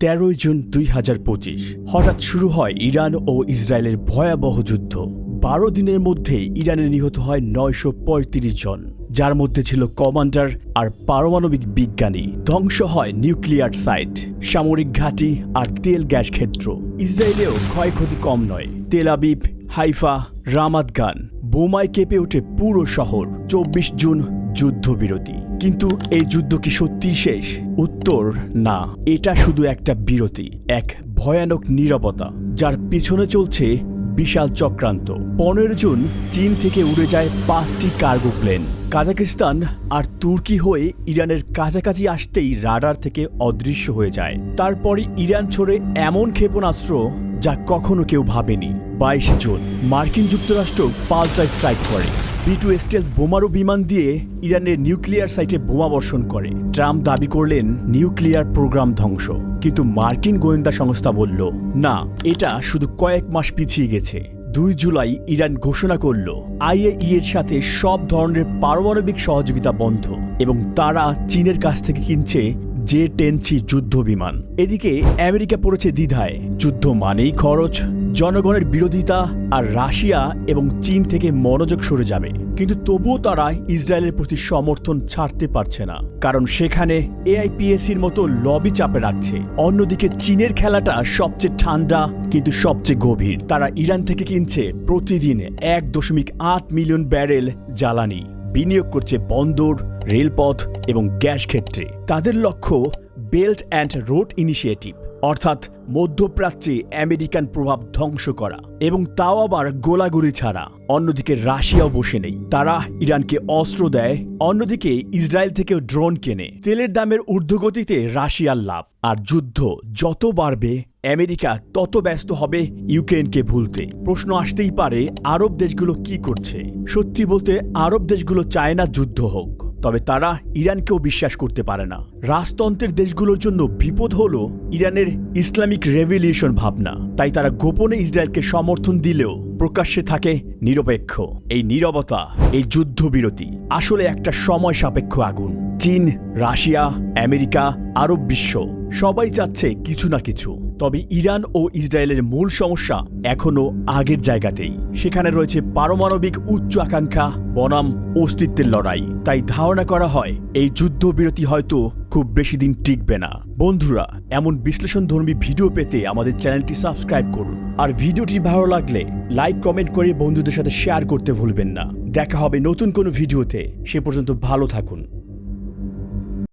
তেরোই জুন দুই হাজার পঁচিশ, হঠাৎ শুরু হয় ইরান ও ইসরায়েলের ভয়াবহ যুদ্ধ। বারো দিনের মধ্যে ইরানে নিহত হয় নয়শো পঁয়ত্রিশ জন, যার মধ্যে ছিল কমান্ডার আর পারমাণবিক বিজ্ঞানী। ধ্বংস হয় নিউক্লিয়ার সাইট, সামরিক ঘাঁটি আর তেল গ্যাস ক্ষেত্র। ইসরায়েলেও ক্ষয়ক্ষতি কম নয়। তেল আবিব, হাইফা রামাদগান বোমায় কেঁপে ওঠে পুরো শহর। চব্বিশ জুন যুদ্ধবিরতি। কিন্তু এই যুদ্ধ কি সত্যিই শেষ? উত্তর, না। এটা শুধু একটা বিরতি, এক ভয়ানক নীরবতা, যার পিছনে চলছে বিশাল চক্রান্ত। পনেরো জুন চীন থেকে উড়ে যায় পাঁচটি কার্গো প্লেন। কাজাকিস্তান আর তুর্কি হয়ে ইরানের কাছাকাছি আসতেই রাডার থেকে অদৃশ্য হয়ে যায়। তারপরে ইরান ছড়ে এমন ক্ষেপণাস্ত্র যা কখনো কেউ ভাবেনি। বাইশ জুন। মার্কিন যুক্তরাষ্ট্র পাল্টায় স্ট্রাইক করে। বি টু স্টেল বোমারু বিমান দিয়ে ইরানের নিউক্লিয়ার সাইটে বোমা বর্ষণ করে। ট্রাম্প দাবি করলেন, নিউক্লিয়ার প্রোগ্রাম ধ্বংস। কিন্তু মার্কিন গোয়েন্দা সংস্থা বলল, না, এটা শুধু কয়েক মাস পিছিয়ে গেছে। দুই জুলাই ইরান ঘোষণা করল, আইএই এর সাথে সব ধরনের পারমাণবিক সহযোগিতা বন্ধ এবং তারা চীনের কাছ থেকে কিনছে জে টেনসি যুদ্ধ বিমান। এদিকে আমেরিকা পড়েছে দ্বিধায়, যুদ্ধ মানেই খরচ জনগণের বিরোধিতা আর রাশিয়া এবং চীন থেকে মনোযোগ সরে যাবে। কিন্তু তবুও তারা ইসরায়েলের প্রতি সমর্থন ছাড়তে পারছে না। কারণ সেখানে এআইপিএসির মতো লবি চাপে রাখছে। অন্যদিকে চীনের খেলাটা সবচেয়ে ঠান্ডা, কিন্তু সবচেয়ে গভীর। তারা ইরান থেকে কিনছে প্রতিদিন এক দশমিক আট মিলিয়ন ব্যারেল জ্বালানি। বিনিয়োগ করছে বন্দর, রেলপথ এবং গ্যাস ক্ষেত্রে। তাদের লক্ষ্য বেল্ট অ্যান্ড রোড ইনিশিয়েটিভ, অর্থাৎ মধ্যপ্রাচ্যে আমেরিকান প্রভাব ধ্বংস করা এবং তাও আবার গোলাগুলি ছাড়া। অন্যদিকে রাশিয়াও বসে নেই। তারা ইরানকে অস্ত্র দেয়, অন্যদিকে ইসরায়েল থেকেও ড্রোন কেনে। তেলের দামের ঊর্ধ্বগতিতে রাশিয়ার লাভ। আর যুদ্ধ যত বাড়বে, আমেরিকা তত ব্যস্ত হবে ইউক্রেনকে ভুলতে। প্রশ্ন আসতেই পারে, আরব দেশগুলো কি করছে? সত্যি বলতে, আরব দেশগুলো চায় না যুদ্ধ হোক। তবে তারা ইরানকেও বিশ্বাস করতে পারে না। রাজতন্ত্রের দেশগুলোর জন্য বিপদ হল ইরানের ইসলামিক রেভলিউশন ভাবনা। তাই তারা গোপনে ইসরায়েলকে সমর্থন দিলেও প্রকাশ্যে থাকে নিরপেক্ষ। এই নীরবতা, এই যুদ্ধবিরতি আসলে একটা সময় সাপেক্ষ আগুন। চীন, রাশিয়া, আমেরিকা, আরব বিশ্ব সবাই চাচ্ছে কিছু না কিছু। তবে ইরান ও ইসরায়েলের মূল সমস্যা এখনও আগের জায়গাতেই। সেখানে রয়েছে পারমাণবিক উচ্চ আকাঙ্ক্ষা, বনাম, অস্তিত্বের লড়াই। তাই ধারণা করা হয়, এই যুদ্ধবিরতি হয়তো খুব বেশি দিন টিকবে না। বন্ধুরা, এমন বিশ্লেষণধর্মী ভিডিও পেতে আমাদের চ্যানেলটি সাবস্ক্রাইব করুন। আর ভিডিওটি ভালো লাগলে লাইক, কমেন্ট করে বন্ধুদের সাথে শেয়ার করতে ভুলবেন না। দেখা হবে নতুন কোনো ভিডিওতে। সে পর্যন্ত ভালো থাকুন।